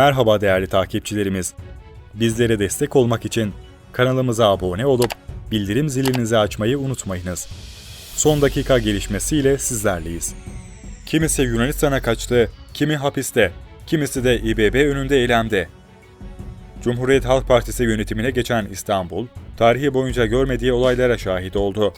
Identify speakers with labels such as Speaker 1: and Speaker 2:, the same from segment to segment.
Speaker 1: Merhaba değerli takipçilerimiz. Bizlere destek olmak için kanalımıza abone olup bildirim zilinizi açmayı unutmayınız. Son dakika gelişmesiyle sizlerleyiz. Kimisi Yunanistan'a kaçtı, kimi hapiste, kimisi de İBB önünde eylemde. Cumhuriyet Halk Partisi yönetimine geçen İstanbul, tarihi boyunca görmediği olaylara şahit oldu.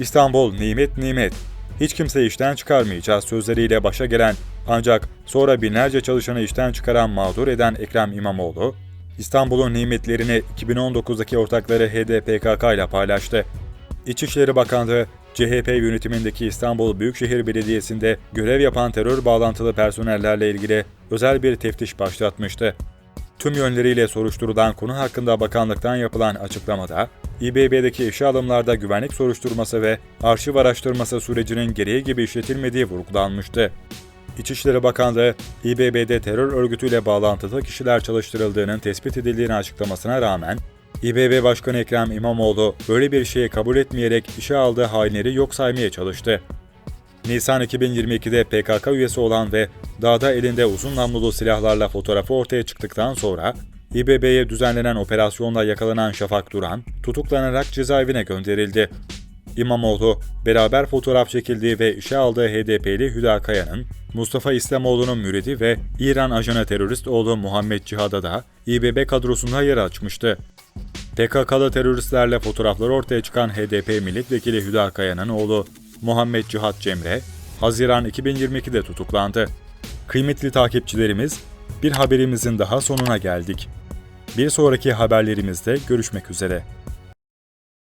Speaker 1: İstanbul nimet nimet, hiç kimse işten çıkarmayacağız sözleriyle başa gelen ancak sonra binlerce çalışanı işten çıkaran mağdur eden Ekrem İmamoğlu, İstanbul'un nimetlerini 2019'daki ortakları HDPKK ile paylaştı. İçişleri Bakanlığı, CHP yönetimindeki İstanbul Büyükşehir Belediyesi'nde görev yapan terör bağlantılı personellerle ilgili özel bir teftiş başlatmıştı. Tüm yönleriyle soruşturulan konu hakkında bakanlıktan yapılan açıklamada, İBB'deki işe alımlarda güvenlik soruşturması ve arşiv araştırması sürecinin gereği gibi işletilmediği vurgulanmıştı. İçişleri Bakanlığı, İBB'de terör örgütüyle bağlantılı kişiler çalıştırıldığının tespit edildiğini açıklamasına rağmen, İBB Başkanı Ekrem İmamoğlu böyle bir şeyi kabul etmeyerek işe aldığı hainleri yok saymaya çalıştı. Nisan 2022'de PKK üyesi olan ve dağda elinde uzun namlulu silahlarla fotoğrafı ortaya çıktıktan sonra İBB'ye düzenlenen operasyonla yakalanan Şafak Duran tutuklanarak cezaevine gönderildi. İmamoğlu, beraber fotoğraf çekildiği ve işe aldığı HDP'li Hüda Kaya'nın, Mustafa İslamoğlu'nun müridi ve İran ajanı terörist oğlu Muhammed Cihad'a da İBB kadrosunda yer açmıştı. PKK'lı teröristlerle fotoğrafları ortaya çıkan HDP milletvekili Hüda Kaya'nın oğlu Muhammed Cihat Cemre, Haziran 2022'de tutuklandı. Kıymetli takipçilerimiz, bir haberimizin daha sonuna geldik. Bir sonraki haberlerimizde görüşmek üzere.